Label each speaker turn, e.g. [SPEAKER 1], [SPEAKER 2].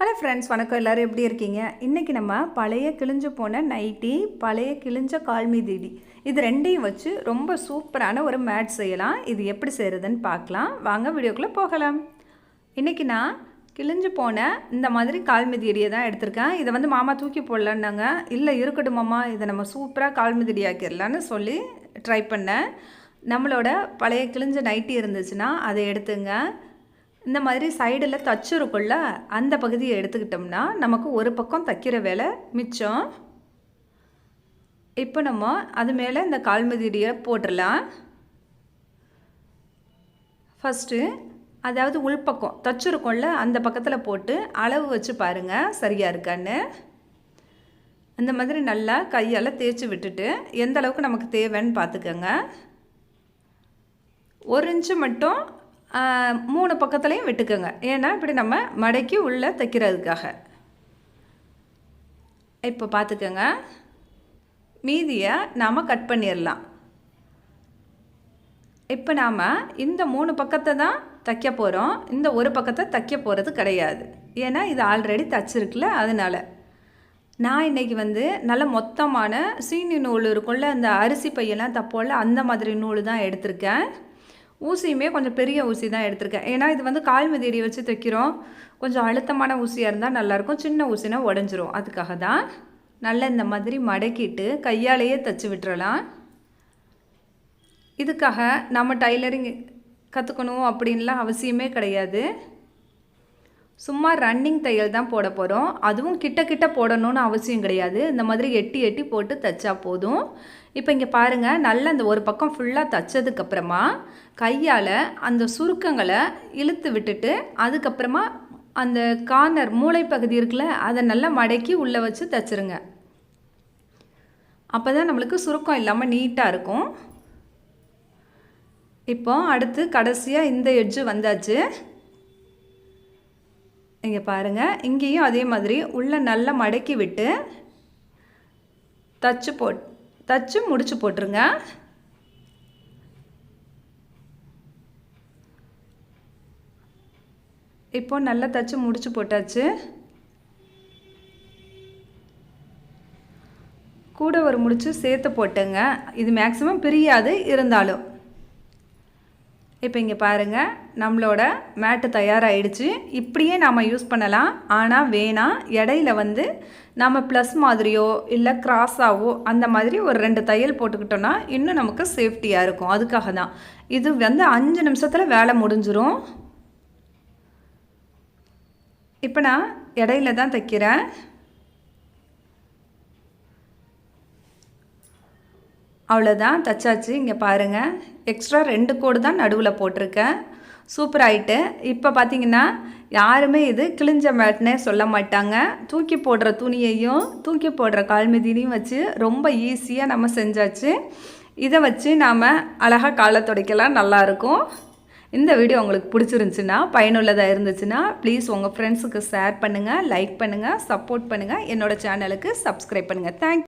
[SPEAKER 1] Hello friends வணக்கம். எல்லோரும் எப்படி இருக்கீங்க? இன்றைக்கி நம்ம பழைய கிழிஞ்சு போன நைட்டி பழைய கிழிஞ்ச கால்மீதிடி இது ரெண்டையும் வச்சு ரொம்ப சூப்பரான ஒரு மேட் செய்யலாம். இது எப்படி செய்கிறதுன்னு பார்க்கலாம். வாங்க வீடியோக்குள்ளே போகலாம். இன்றைக்கி நான் கிழிஞ்சு போன இந்த மாதிரி கால்மிதியடியை தான் எடுத்திருக்கேன். இதை வந்து மாமா தூக்கி போடலன்னாங்க. இல்லை இருக்கட்டும் மாமா இதை நம்ம சூப்பராக கால்மிதிடி ஆக்கிடலான்னு சொல்லி ட்ரை பண்ணேன். நம்மளோட பழைய கிழிஞ்ச நைட்டி இருந்துச்சுன்னா அதை எடுத்துங்க. இந்த மாதிரி சைடில் தச்சுருக்குள்ள அந்த பகுதியை எடுத்துக்கிட்டோம்னா நமக்கு ஒரு பக்கம் தைக்கிற வேலை மிச்சம். இப்போ நம்ம அது மேலே இந்த கால்மதிடியை போட்டுடலாம் ஃபஸ்ட்டு அதாவது உள்பக்கம் தச்சுருக்கோம்ல அந்த பக்கத்தில் போட்டு அளவு வச்சு பாருங்கள் சரியாக இருக்கான்னு. இந்த மாதிரி நல்லா கையால் தேய்ச்சி விட்டுட்டு எந்த அளவுக்கு நமக்கு தேவைன்னு பார்த்துக்கோங்க ஒரு இன்ச்சு மட்டும் மூணு பக்கத்துலேயும் விட்டுக்கோங்க. ஏன்னா இப்படி நம்ம மடக்கி உள்ளே தைக்கிறதுக்காக. இப்போ பார்த்துக்கோங்க மீதியை நாம் கட் பண்ணிடலாம் இப்போ நாம் இந்த மூணு பக்கத்தை தான் தைக்க போகிறோம் இந்த ஒரு பக்கத்தை தைக்க போகிறது கிடையாது. ஏன்னா இது ஆல்ரெடி தைச்சிருக்குல்ல அதனால். நான் இன்றைக்கி வந்து நல்ல மொத்தமான சீனி நூல் இருக்கும்ல அந்த அரிசி பையெல்லாம் தப்போல அந்த மாதிரி நூல் தான் எடுத்திருக்கேன். ஊசியுமே கொஞ்சம் பெரிய ஊசி தான் எடுத்திருக்கேன். ஏன்னா இது வந்து கால் மிதியடி வச்சு தைக்கிறோம். கொஞ்சம் அழுத்தமான ஊசியாக இருந்தால் நல்லாயிருக்கும். சின்ன ஊசினா உடஞ்சிரும். அதுக்காக தான் நல்லா இந்த மாதிரி மடக்கிட்டு கையாலேயே தைச்சி விட்டுறலாம். இதுக்காக நம்ம டைலரிங் கற்றுக்கணும் அப்படின்லாம் அவசியமே கிடையாது. சும்மா ரன்னிங் தையல் தான் போட போகிறோம் அதுவும் கிட்ட கிட்ட போடணும்னு அவசியம் கிடையாது. இந்த மாதிரி எட்டி எட்டி போட்டு தைச்சா போதும். இப்போ இங்கே பாருங்கள் நல்ல அந்த ஒரு பக்கம் ஃபுல்லாக தைச்சதுக்கப்புறமா கையால் அந்த சுருக்கங்களை இழுத்து விட்டுட்டு அதுக்கப்புறமா அந்த கார்னர் மூளைப்பகுதி இருக்குல்ல அதை நல்லா மடக்கி உள்ளே வச்சு தைச்சிருங்க. அப்போ தான் நம்மளுக்கு சுருக்கம் இல்லாமல் நீட்டாக இருக்கும். இப்போ அடுத்து கடைசியாக இந்த எட்ஜு வந்தாச்சு. இங்கே பாருங்கள் இங்கேயும் அதே மாதிரி உள்ளே நல்லா மடக்கி விட்டு தச்சு போட் தச்சு முடிச்சு போட்டுருங்க. இப்போ நல்லா தச்சு முடிச்சு போட்டாச்சு. கூட ஒரு முடிச்சு சேர்த்து போட்டுங்க. இது மேக்ஸிமம் பிரியாது இருந்தாலும். இப்போ இங்கே பாருங்கள் நம்மளோட மேட்டு தயாராகிடுச்சு இப்படியே நாம் யூஸ் பண்ணலாம். ஆனால் வேணாம் இடையில வந்து நம்ம ப்ளஸ் மாதிரியோ இல்லை கிராஸாவோ அந்த மாதிரி ஒரு ரெண்டு தையல் போட்டுக்கிட்டோன்னா இன்னும் நமக்கு சேஃப்டியாக இருக்கும். அதுக்காக தான். இது வந்து அஞ்சு நிமிஷத்தில் வேலை முடிஞ்சிரும். இப்போ நான் இடையில தான் தைக்கிறேன். அவ்வளோதான் தச்சாச்சு இங்கே பாருங்கள் எக்ஸ்ட்ரா ரெண்டு கோடு தான் நடுவில் போட்டிருக்கேன். சூப்பர் ஆகிட்டு இப்போ பார்த்தீங்கன்னா யாருமே இது கிழிஞ்ச மேட்னே சொல்ல மாட்டாங்க. தூக்கி போடுற துணியையும் தூக்கி போடுற கால்மிதினையும் வச்சு ரொம்ப ஈஸியாக நம்ம செஞ்சாச்சு. இதை வச்சு நாம் அழகாக காலை துடைக்கலாம். நல்லாயிருக்கும் இந்த வீடியோ உங்களுக்கு பிடிச்சிருந்துச்சுன்னா பயனுள்ளதாக இருந்துச்சுன்னா ப்ளீஸ் உங்கள் ஃப்ரெண்ட்ஸுக்கு ஷேர் பண்ணுங்கள் லைக் பண்ணுங்கள் சப்போர்ட் பண்ணுங்கள் என்னோடய சேனலுக்கு சப்ஸ்கிரைப் பண்ணுங்கள் தேங்க்